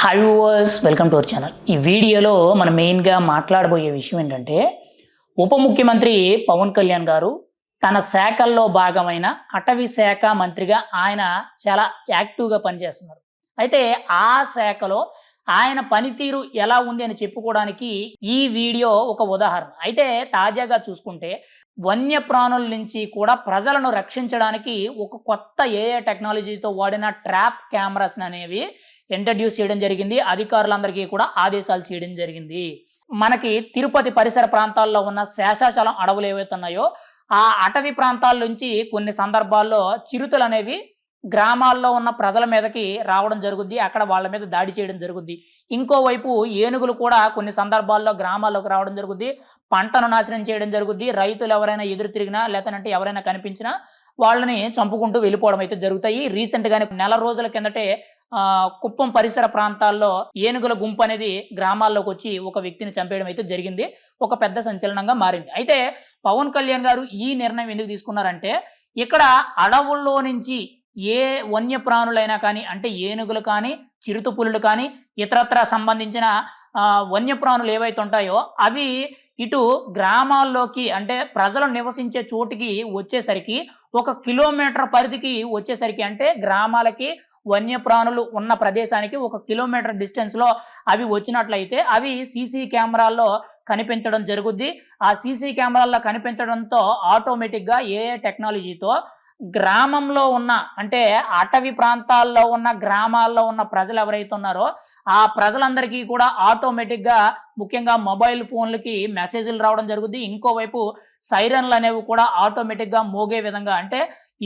Hi viewers welcome to our channel. ఈ వీడియోలో మనం మెయిన్గా మాట్లాడబోయే విషయం ఏంటంటే ఉప ముఖ్యమంత్రి పవన్ కళ్యాణ్ గారు తన శాఖల్లో భాగమైన అటవీ శాఖ మంత్రిగా ఆయన చాలా యాక్టివ్గా పనిచేస్తున్నారు. అయితే ఆ శాఖలో ఆయన పనితీరు ఎలా ఉంది అని చెప్పుకోవడానికి ఈ వీడియో ఒక ఉదాహరణ. అయితే తాజాగా చూసుకుంటే వన్యప్రాణుల నుంచి కూడా ప్రజలను రక్షించడానికి ఒక కొత్త ఏఏ టెక్నాలజీతో వాడిన ట్రాప్ కెమెరాస్ అనేవి ఇంట్రడ్యూస్ చేయడం జరిగింది. అధికారులందరికీ కూడా ఆదేశాలు చేయడం జరిగింది. మనకి తిరుపతి పరిసర ప్రాంతాల్లో ఉన్న శేషాచలం అడవులు ఏవైతే ఉన్నాయో ఆ అటవీ ప్రాంతాల నుంచి కొన్ని సందర్భాల్లో చిరుతలు అనేవి గ్రామాల్లో ఉన్న ప్రజల మీదకి రావడం జరుగుద్ది అక్కడ వాళ్ళ మీద దాడి చేయడం జరుగుద్ది. ఇంకోవైపు ఏనుగులు కూడా కొన్ని సందర్భాల్లో గ్రామాల్లోకి రావడం జరుగుద్ది. పంటను నాశనం చేయడం జరుగుద్ది. రైతులు ఎవరైనా ఎదురు తిరిగినా లేదంటే ఎవరైనా కనిపించినా వాళ్ళని చంపుకుంటూ వెళ్ళిపోవడం అయితే జరుగుతాయి. రీసెంట్గానే నెల రోజుల కిందటే కుప్పం పరిసర ప్రాంతాల్లో ఏనుగుల గుంపు అనేది గ్రామాల్లోకి వచ్చి ఒక వ్యక్తిని చంపేయడం అయితే జరిగింది. ఒక పెద్ద సంచలనంగా మారింది. అయితే పవన్ కళ్యాణ్ గారు ఈ నిర్ణయం ఎందుకు తీసుకున్నారంటే ఇక్కడ అడవుల్లో నుంచి ఏ వన్యప్రాణులైనా కానీ అంటే ఏనుగులు కానీ చిరుతపులులు కానీ ఇతరత్ర సంబంధించిన వన్యప్రాణులు ఏవైతే ఉంటాయో అవి ఇటు గ్రామాల్లోకి అంటే ప్రజలు నివసించే చోటికి వచ్చేసరికి ఒక కిలోమీటర్ పరిధికి వచ్చేసరికి అంటే గ్రామాలకి వన్యప్రాణులు ఉన్న ప్రదేశానికి ఒక కిలోమీటర్ డిస్టెన్స్లో అవి వచ్చినట్లయితే అవి సీసీ కెమెరాల్లో కనిపించడం జరుగుద్ది. ఆ సీసీ కెమెరాల్లో కనిపించడంతో ఆటోమేటిక్గా ఏ టెక్నాలజీతో గ్రామంలో ఉన్న అంటే అటవీ ప్రాంతాల్లో ఉన్న గ్రామాల్లో ఉన్న ప్రజలు ఎవరైతే ఉన్నారో ఆ ప్రజలందరికీ కూడా ఆటోమేటిక్గా ముఖ్యంగా మొబైల్ ఫోన్లకి మెసేజ్లు రావడం జరుగుద్ది. ఇంకోవైపు సైరన్లు అనేవి కూడా ఆటోమేటిక్గా మోగే విధంగా అంటే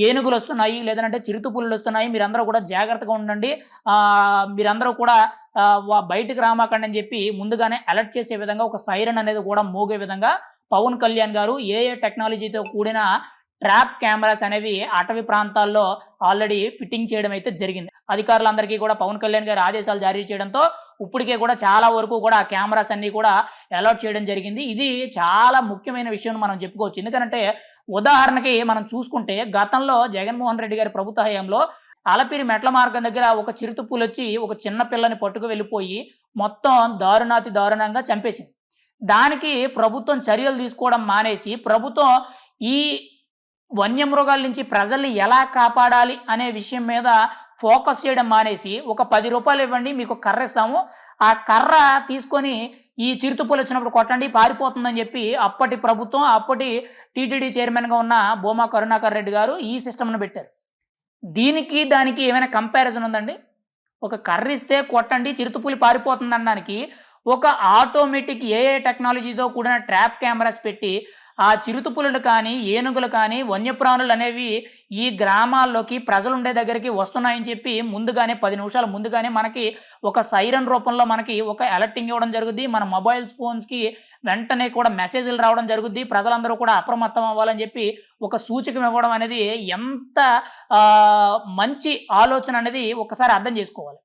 ఏనుగులు వస్తున్నాయి లేదంటే చిరుతుపుల్లు వస్తున్నాయి. మీరందరూ కూడా జాగ్రత్తగా ఉండండి. మీరందరూ కూడా బయటకు రామాకండి అని చెప్పి ముందుగానే అలర్ట్ చేసే విధంగా ఒక సైరన్ అనేది కూడా మోగే విధంగా పవన్ కళ్యాణ్ గారు ఏ ఏ టెక్నాలజీతో కూడిన ట్రాప్ కెమెరాస్ అనేవి అటవీ ప్రాంతాల్లో ఆల్రెడీ ఫిట్టింగ్ చేయడం అయితే జరిగింది. అధికారులందరికీ కూడా పవన్ కళ్యాణ్ గారు ఆదేశాలు జారీ చేయడంతో ఇప్పటికే కూడా చాలా వరకు కూడా ఆ కెమెరాస్ అన్ని కూడా అలర్ట్ చేయడం జరిగింది. ఇది చాలా ముఖ్యమైన విషయం మనం చెప్పుకోవచ్చు. ఎందుకంటే ఉదాహరణకి మనం చూసుకుంటే గతంలో జగన్మోహన్ రెడ్డి గారి ప్రభుత్వ హయాంలో అలపిరి మెట్ల మార్గం దగ్గర ఒక చిరుతుప్పులు వచ్చి ఒక చిన్న పిల్లని పట్టుకు వెళ్ళిపోయి మొత్తం దారుణాతి దారుణంగా చంపేసింది. దానికి ప్రభుత్వం చర్యలు తీసుకోవడం మానేసి ప్రభుత్వం ఈ వన్యమృగాల నుంచి ప్రజల్ని ఎలా కాపాడాలి అనే విషయం మీద ఫోకస్ చేయడం మానేసి ఒక పది రూపాయలు ఇవ్వండి మీకు కర్ర ఇస్తాము. ఆ కర్ర తీసుకొని ఈ చిరుతుప్పులు వచ్చినప్పుడు కొట్టండి పారిపోతుందని చెప్పి అప్పటి ప్రభుత్వం అప్పటి టీటీడీ చైర్మన్గా ఉన్న భూమా కరుణాకర్ రెడ్డి గారు ఈ సిస్టమ్ను పెట్టారు. దీనికి దానికి ఏమైనా కంపారిజన్ ఉందండి? ఒక కర్రిస్తే కొట్టండి చిరుతుపులి పారిపోతుంది అనడానికి ఒక ఆటోమేటిక్ ఏఏ టెక్నాలజీతో కూడిన ట్రాప్ కెమెరాస్ పెట్టి ఆ చిరుతుపులులు కానీ ఏనుగులు కానీ వన్యప్రాణులు అనేవి ఈ గ్రామాల్లోకి ప్రజలు ఉండే దగ్గరికి వస్తున్నాయని చెప్పి ముందుగానే పది నిమిషాల ముందుగానే మనకి ఒక సైరన్ రూపంలో మనకి ఒక అలర్టింగ్ ఇవ్వడం జరుగుద్ది. మన మొబైల్ ఫోన్స్కి వెంటనే కూడా మెసేజ్లు రావడం జరుగుద్ది. ప్రజలందరూ కూడా అప్రమత్తం అవ్వాలని చెప్పి ఒక సూచకం ఇవ్వడం అనేది ఎంత మంచి ఆలోచన అనేది ఒకసారి అర్థం చేసుకోవాలి.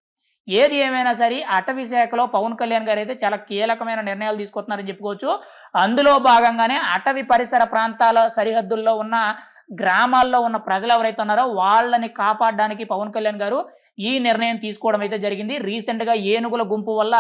ఏది ఏమైనా సరే అటవీ శాఖలో పవన్ కళ్యాణ్ గారు అయితే చాలా కీలకమైన నిర్ణయాలు తీసుకుంటున్నారని చెప్పుకోవచ్చు. అందులో భాగంగానే అటవీ పరిసర ప్రాంతాల సరిహద్దుల్లో ఉన్న గ్రామాల్లో ఉన్న ప్రజలు ఎవరైతే ఉన్నారో వాళ్ళని కాపాడడానికి పవన్ కళ్యాణ్ గారు ఈ నిర్ణయం తీసుకోవడం అయితే జరిగింది. రీసెంట్గా ఏనుగుల గుంపు వల్ల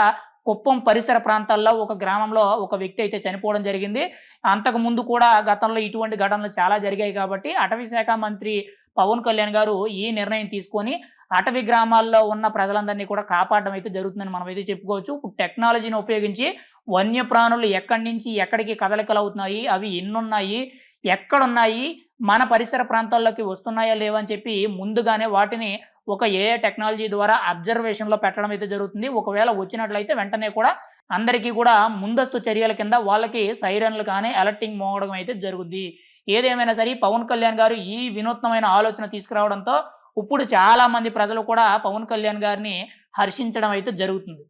కుప్పం పరిసర ప్రాంతాల్లో ఒక గ్రామంలో ఒక వ్యక్తి అయితే చనిపోవడం జరిగింది. అంతకు ముందు కూడా గతంలో ఇటువంటి ఘటనలు చాలా జరిగాయి కాబట్టి అటవీ శాఖ మంత్రి పవన్ కళ్యాణ్ గారు ఈ నిర్ణయం తీసుకొని అటవీ గ్రామాల్లో ఉన్న ప్రజలందరినీ కూడా కాపాడడం అయితే జరుగుతుందని మనం అయితే చెప్పుకోవచ్చు. ఇప్పుడు టెక్నాలజీని ఉపయోగించి వన్యప్రాణులు ఎక్కడి నుంచి ఎక్కడికి కదలికలు అవుతున్నాయి అవి ఎన్నున్నాయి ఎక్కడున్నాయి మన పరిసర ప్రాంతాల్లోకి వస్తున్నాయా లేవని అని చెప్పి ముందుగానే వాటిని ఒక ఏ టెక్నాలజీ ద్వారా అబ్జర్వేషన్లో పెట్టడం అయితే జరుగుతుంది. ఒకవేళ వచ్చినట్లయితే వెంటనే కూడా అందరికీ కూడా ముందస్తు చర్యల కింద వాళ్ళకి సైరన్లు కానీ అలర్టింగ్ మోగడం అయితే జరుగుద్ది. ఏదేమైనా సరే పవన్ కళ్యాణ్ గారు ఈ వినూత్నమైన ఆలోచన తీసుకురావడంతో ఇప్పుడు చాలామంది ప్రజలు కూడా పవన్ కళ్యాణ్ గారిని హర్షించడం అయితే జరుగుతుంది.